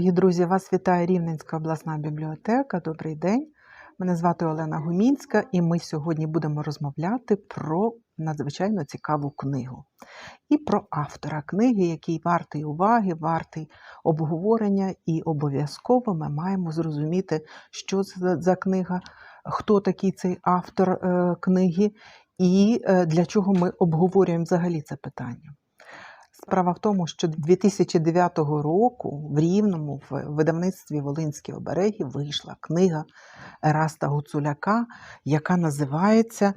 Дорогі друзі, вас вітає Рівненська обласна бібліотека. Добрий день. Мене звати Олена Гумінська, і ми сьогодні будемо розмовляти про надзвичайно цікаву книгу і про автора книги, який вартий уваги, вартий обговорення, і обов'язково ми маємо зрозуміти, що це за- книга, хто такий цей автор е, книги, і е, для чого ми обговорюємо взагалі це питання. Справа в тому, що 2009 року в Рівному в видавництві Волинські обереги вийшла книга Ераста Гуцуляка, яка називається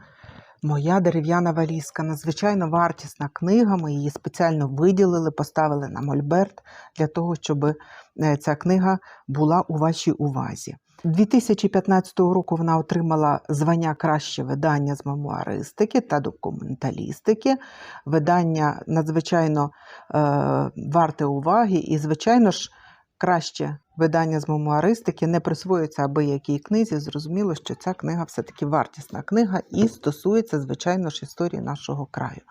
Моя дерев'яна валізка. Надзвичайно вартісна книга. Ми її спеціально виділили, поставили на мольберт для того, щоб е, ця книга була у вашій увазі. 2015 року вона отримала звання краще видання з мемуаристики та документалістики. Видання надзвичайно е, варте уваги, і, звичайно ж, краще видання з мемуаристики не присвоюється аби якій книзі. Зрозуміло, що ця книга все-таки вартісна книга і стосується, звичайно ж, історії нашого краю.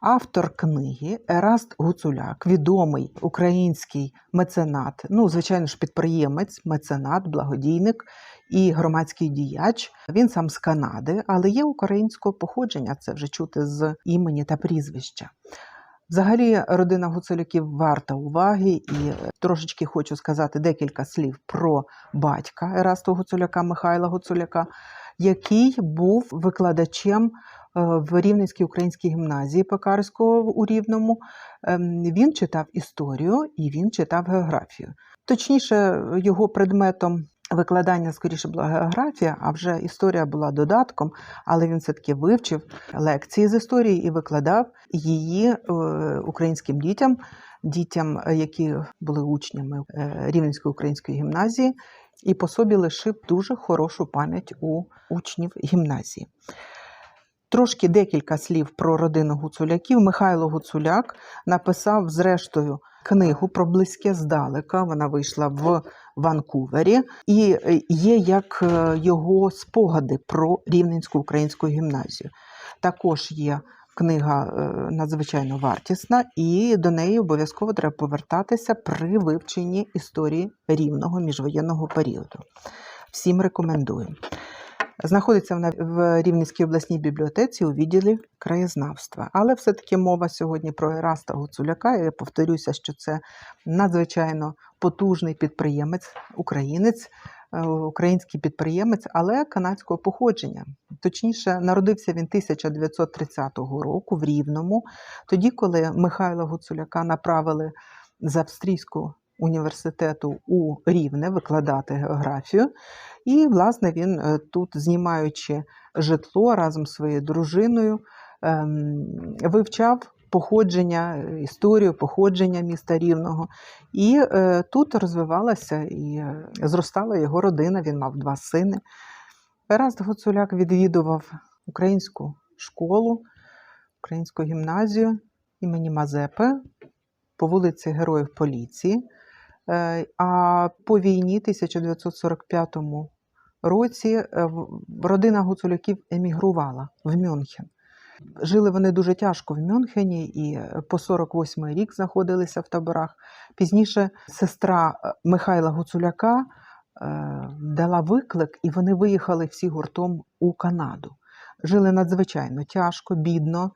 Автор книги Ераст Гуцуляк, відомий український меценат, ну, звичайно ж, підприємець, меценат, благодійник і громадський діяч. Він сам з Канади, але є українського походження, це вже чути з імені та прізвища. Взагалі, родина Гуцуляків варта уваги, і трошечки хочу сказати декілька слів про батька Ераста Гуцуляка Михайла Гуцуляка, який був викладачем в Рівненській українській гімназії Пекарського у Рівному. Ем, Він читав історію і він читав географію. Точніше, його предметом викладання скоріше була географія, а вже історія була додатком, але він все-таки вивчив лекції з історії і викладав її е, українським дітям, дітям, е, які були учнями е, Рівненської української гімназії, і по собі лишив дуже хорошу пам'ять у учнів гімназії. Трошки декілька слів про родину Гуцуляків. Михайло Гуцуляк написав, зрештою, книгу про близьке здалека. Вона вийшла в Ванкувері, і е, є як е, його спогади про Рівненську українську гімназію. Також є книга е, надзвичайно вартісна, і до неї обов'язково треба повертатися при вивченні історії рівного міжвоєнного періоду. Всім рекомендую. Знаходиться вона в Рівненській обласній бібліотеці у відділі краєзнавства. Але все-таки мова сьогодні про Ераста Гуцуляка. Я повторюся, що це надзвичайно потужний підприємець, українець, е, український підприємець, але канадського походження. Точніше, народився він 1930 року в Рівному, тоді, коли Михайла Гуцуляка направили з австрійського університету у Рівне викладати географію. І, власне, він е, тут, знімаючи житло разом з своєю дружиною, ем, вивчав походження, історію походження міста Рівного. І е, тут розвивалася і е, зростала його родина, він мав два сини. Ераст Гуцуляк відвідував українську школу, українську гімназію імені Мазепи по вулиці Героїв Поліції. Е, А по війні 1945 році е, родина Гуцуляків емігрувала в Мюнхен. Жили вони дуже тяжко в Мюнхені і е, по 48 рік знаходилися в таборах. Пізніше сестра Михайла Гуцуляка дала виклик, і вони виїхали всі гуртом у Канаду. Жили надзвичайно тяжко, бідно.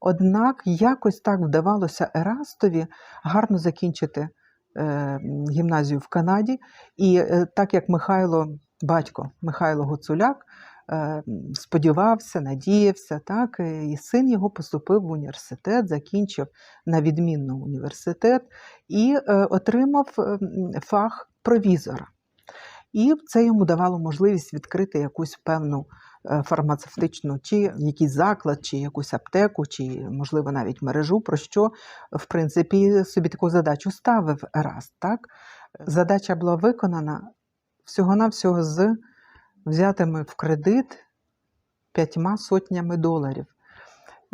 Однак якось так вдавалося Ерастові гарно закінчити гімназію в Канаді. І е, так як Михайло, батько Михайло Гуцуляк, е, сподівався, надіявся, так, е, і син його поступив в університет, закінчив на відмінно університет і е, отримав е, фах провізора. І це йому давало можливість відкрити якусь певну е, фармацевтичну, чи якийсь заклад, чи якусь аптеку, чи, можливо, навіть мережу, про що, в принципі, собі таку задачу ставив Ераст. Так? Задача була виконана всього-навсього з взятими в кредит п'ятьма сотнями доларів.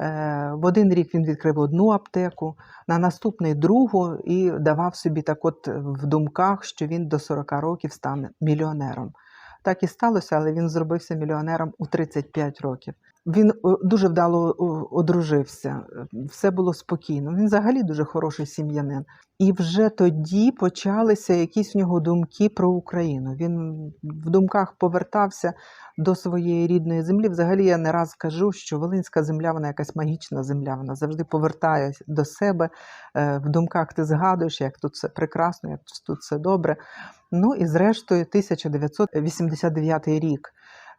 Е, В один рік він відкрив одну аптеку, на наступний другу і давав собі так от в думках, що він до 40 років стане мільйонером. Так і сталося, але він зробився мільйонером у 35 років. Він е, дуже вдало одружився, е, все було спокійно. Він взагалі дуже хороший сім'янин. І вже тоді почалися якісь в нього думки про Україну. Він в думках повертався до своєї рідної землі. Взагалі я не раз кажу, що Волинська земля вона якась магічна земля. Вона завжди повертає до себе. Е, В думках ти згадуєш, як тут все прекрасно, як тут все добре. Ну і зрештою, 1989 рік.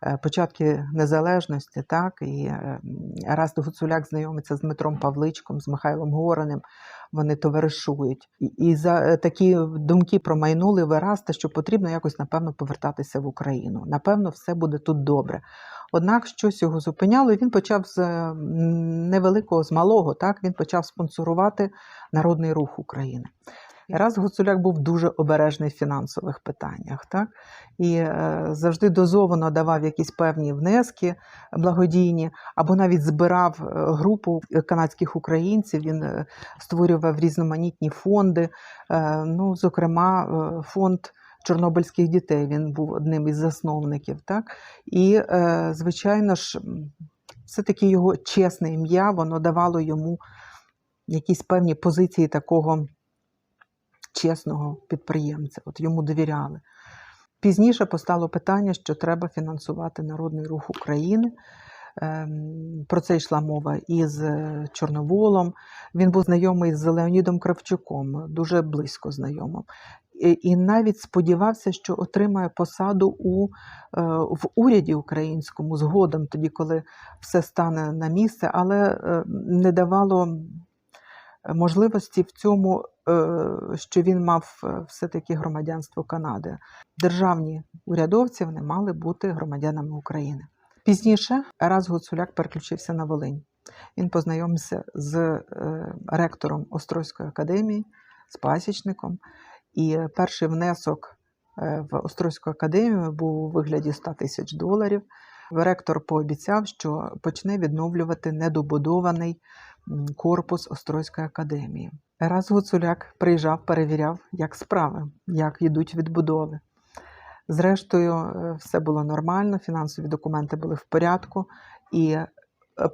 Е, Початки незалежності, так і е, Раст Гуцуляк знайомиться з Дмитром Павличком, з Михайлом Гореним. Вони товаришують. І, і за е, такі думки промайнули в Ераста, що потрібно якось, напевно, повертатися в Україну. Напевно, все буде тут добре. Однак щось його зупиняло, він почав з невеликого, з малого, так він почав спонсорувати народний рух України. Раз Гуцуляк був дуже обережний в фінансових питаннях, так і е, завжди дозовано давав якісь певні внески благодійні, або навіть збирав е, групу канадських українців. Він е, створював різноманітні фонди. Е, ну, зокрема, е, фонд чорнобильських дітей. Він був одним із засновників. Так? І, звичайно ж, все-таки його чесне ім'я, воно давало йому якісь певні позиції такого чесного підприємця. От йому довіряли. Пізніше постало питання, що треба фінансувати Народний рух України. Ем, Про це йшла мова із Чорноволом. Він був знайомий з Леонідом Кравчуком, дуже близько знайомим. І- навіть сподівався, що отримає посаду у, е, в уряді українському згодом, тоді, коли все стане на місце, але е, не давало можливості в цьому, що він мав е, все-таки громадянство Канади. Державні урядовці вони мали бути громадянами України. Пізніше Ерас Гуцуляк переключився на Волинь. Він познайомився з е, ректором Острозької академії, з пасічником. І перший внесок е, в Острозьку академію був у вигляді 100 тисяч доларів. Ректор пообіцяв, що почне відновлювати недобудований корпус Острозької академії. Раз Гуцуляк приїжджав, перевіряв, як справи, як йдуть відбудови. Зрештою, е, все було нормально, фінансові документи були в порядку, і е,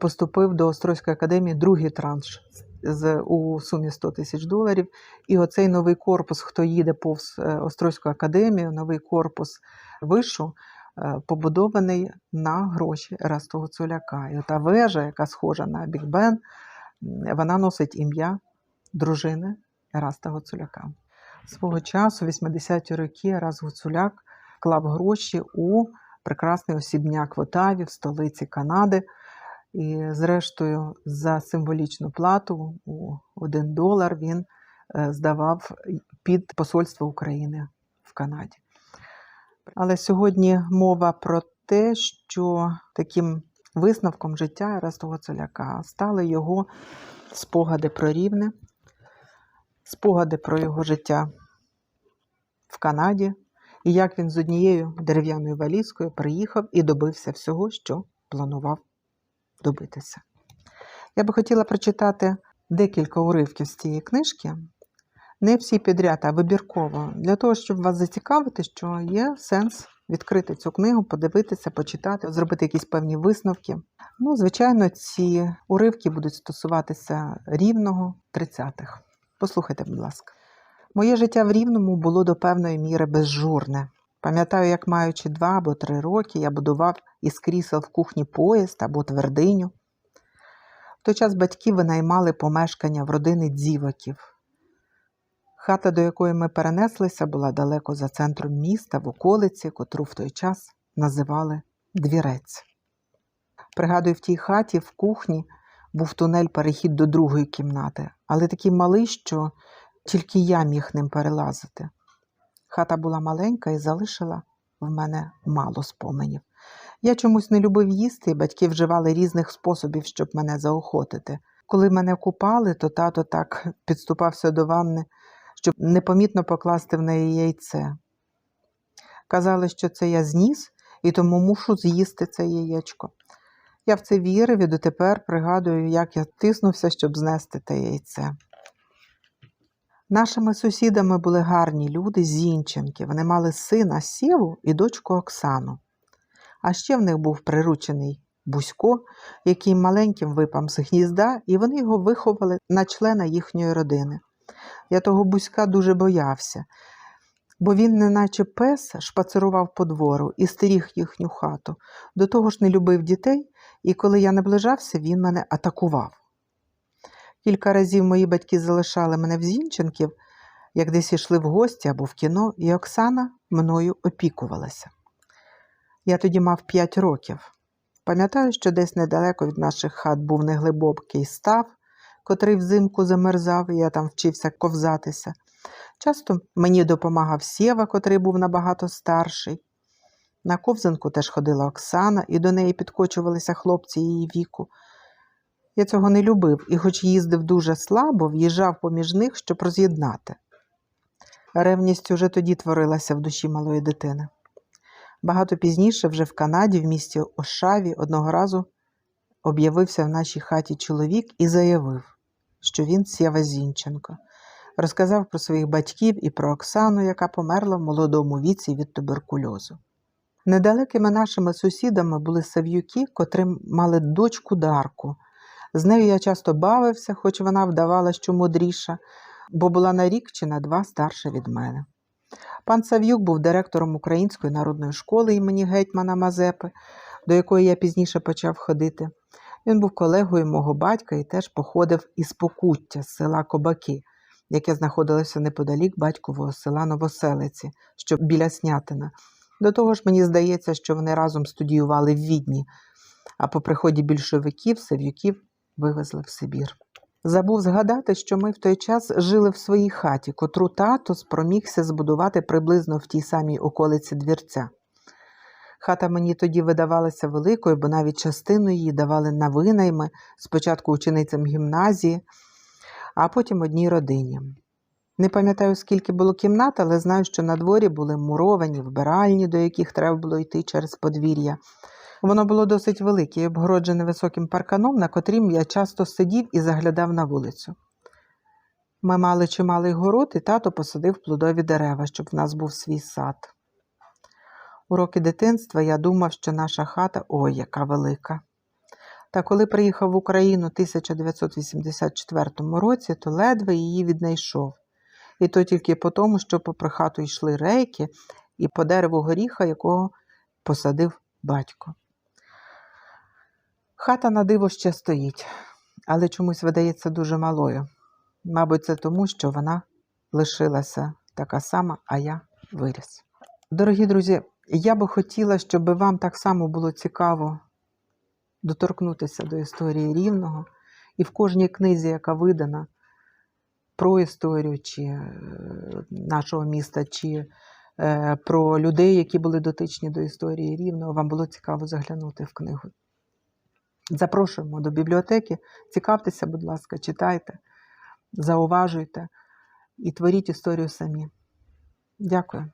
поступив до Острозької академії другий транш з, у сумі 100 тисяч доларів. І оцей новий корпус, хто їде повз е, Острозьку академію, новий корпус вишу, побудований на гроші Ерастого Цуляка. І ота вежа, яка схожа на Біг Бен, вона носить ім'я дружини Ераста Гуцуляка. Свого часу, 80-ті роки, Ерас Гуцуляк вклав гроші у прекрасний осібняк в Отаві, в столиці Канади. І, зрештою, за символічну плату у 1 долар він е, здавав під посольство України в Канаді. Але сьогодні мова про те, що таким висновком життя Ерастого Цоляка стали його спогади про рівне, спогади про його життя в Канаді, і як він з однією дерев'яною валізкою приїхав і добився всього, що планував добитися. Я би хотіла прочитати декілька уривків з цієї книжки. Не всі підряд, а вибірково, для того, щоб вас зацікавити, що є сенс відкрити цю книгу, подивитися, почитати, зробити якісь певні висновки. Ну, звичайно, ці уривки будуть стосуватися рівного 30-х. Послухайте, будь ласка. Моє життя в Рівному було до певної міри безжурне. Пам'ятаю, як маючи два або три роки, я будував із крісел в кухні поїзд або твердиню. В той час батьки винаймали помешкання в родини дзіваків. Хата, до якої ми перенеслися, була далеко за центром міста, в околиці, котру в той час називали двірець. Пригадую, в тій хаті, в кухні, був тунель перехід до другої кімнати, але такий малий, що тільки я міг ним перелазити. Хата була маленька і залишила в мене мало споменів. Я чомусь не любив їсти, і батьки вживали різних способів, щоб мене заохотити. Коли мене купали, то тато так підступався до ванни, щоб непомітно покласти в неї яйце. Казали, що це я зніс, і тому мушу з'їсти це яєчко. Я в це вірив і дотепер пригадую, як я тиснувся, щоб знести те яйце. Нашими сусідами були гарні люди з. Вони мали сина Сєву і дочку Оксану. А ще в них був приручений Бусько, який маленьким випав з гнізда, і вони його виховали на члена їхньої родини. Я того Буська дуже боявся, бо він, неначе пес, шпацирував по двору і стеріг їхню хату. До того ж не любив дітей, і коли я наближався, він мене атакував. Кілька разів мої батьки залишали мене в Зінченків, як десь ішли в гості або в кіно, і Оксана мною опікувалася. Я тоді мав п'ять років. Пам'ятаю, що десь недалеко від наших хат був неглибокий став, котрий взимку замерзав, і я там вчився ковзатися. Часто мені допомагав Сєва, котрий був набагато старший. На ковзанку теж ходила Оксана, і до неї підкочувалися хлопці її віку. Я цього не любив і, хоч їздив дуже слабо, в'їжджав поміж них, щоб роз'єднати. Ревність уже тоді творилася в душі малої дитини. Багато пізніше, вже в Канаді, в місті Ошаві, одного разу об'явився в нашій хаті чоловік і заявив, що він Сєва Зінченко. Розказав про своїх батьків і про Оксану, яка померла в молодому віці від туберкульозу. Недалекими нашими сусідами були сав'юки, котрі мали дочку Дарку. З нею я часто бавився, хоч вона вдавала, що мудріша, бо була на рік чи на два старша від мене. Пан Сав'юк був директором Української народної школи імені гетьмана Мазепи, до якої я пізніше почав ходити. Він був колегою мого батька і теж походив із Покуття з села Кобаки, яке знаходилося неподалік батькового села Новоселиці, що біля Снятина. До того ж, мені здається, що вони разом студіювали в Відні, а по приході більшовиків Сав'юків вивезли в Сибір. Забув згадати, що ми в той час жили в своїй хаті, котру тато спромігся збудувати приблизно в тій самій околиці двірця. Хата мені тоді видавалася великою, бо навіть частину її давали на винайми, спочатку ученицям гімназії, а потім одній родині. Не пам'ятаю, скільки було кімнат, але знаю, що на дворі були муровані вбиральні, до яких треба було йти через подвір'я. Воно було досить велике і обгороджене високим парканом, на котрім я часто сидів і заглядав на вулицю. Ми мали чималий город, і тато посадив плодові дерева, щоб в нас був свій сад. У роки дитинства я думав, що наша хата ой, яка велика. Та коли приїхав в Україну в 1984 році, то ледве її віднайшов. І то тільки по тому, що попри хату йшли рейки і по дереву горіха, якого посадив батько. Хата на диво ще стоїть, але чомусь видається дуже малою. Мабуть, це тому, що вона лишилася така сама, а я виріс. Дорогі друзі, я би хотіла, щоб вам так само було цікаво доторкнутися до історії рівного, і в кожній книзі, яка видана про історію чи е, нашого міста, чи е, про людей, які були дотичні до історії рівного, вам було цікаво заглянути в книгу. Запрошуємо до бібліотеки. Цікавтеся, будь ласка, читайте, зауважуйте і творіть історію самі. Дякую.